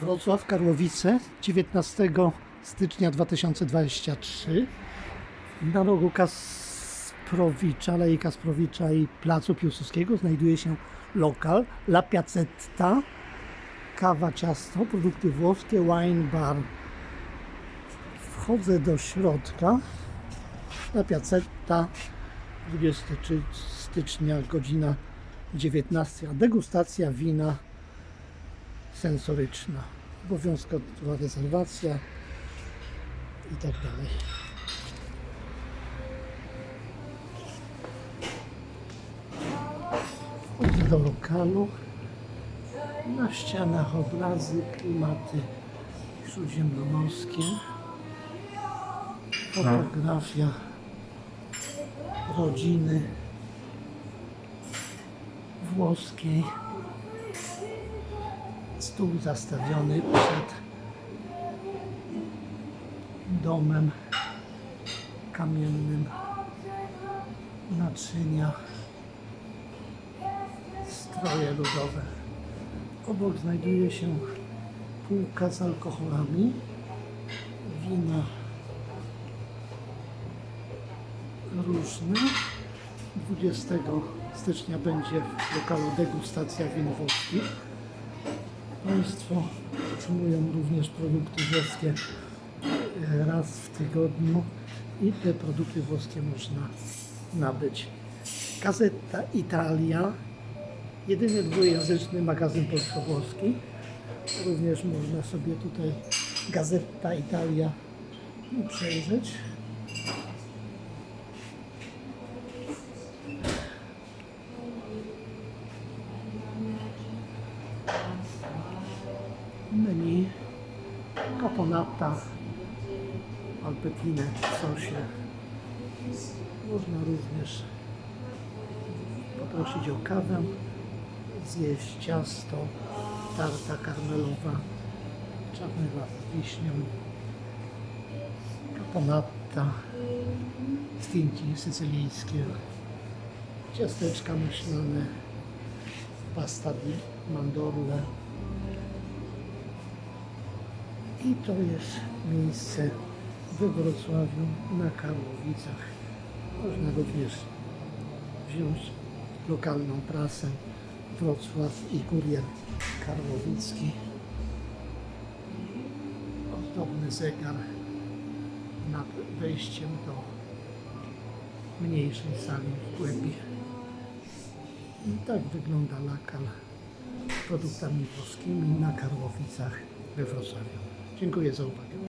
Wrocław, Karłowice, 19 stycznia 2023. Na rogu Kasprowicza, Alei Kasprowicza i Placu Piłsudskiego znajduje się lokal La Piazzetta, kawa, ciasto, produkty włoskie, wine bar. Wchodzę do środka. La Piazzetta, 23 stycznia, godzina 19. A degustacja wina sensoryczna. Obowiązkowa rezerwacja i tak dalej. Wchodzę do lokalu. Na ścianach obrazy, klimaty śródziemnomorskie. Fotografia rodziny włoskiej stół zastawiony przed domem kamiennym, naczynia, stroje ludowe. Obok znajduje się półka z alkoholami, wina różne. 20 stycznia będzie w lokalu degustacja win włoskich. Państwo otrzymują również produkty włoskie e, raz w tygodniu i te produkty włoskie można nabyć. Gazeta Italia, jedyny dwujęzyczny magazyn polsko-włoski. Również można sobie tutaj Gazeta Italia przejrzeć. Menu. Kaponata. Alpetine w sosie. Można również poprosić o kawę zjeść ciasto tarta karmelowa czarny las z wiśnią kaponata stinki sycylijskie ciasteczka myślane pasta di mandorle I to jest miejsce we Wrocławiu na Karłowicach. Można również wziąć lokalną prasę Wrocław i Kurier Karłowicki. Ozdobny zegar nad wejściem do mniejszej sali w głębi. I tak wygląda lokal z produktami włoskimi na Karłowicach we Wrocławiu. Dziękuję za uwagę.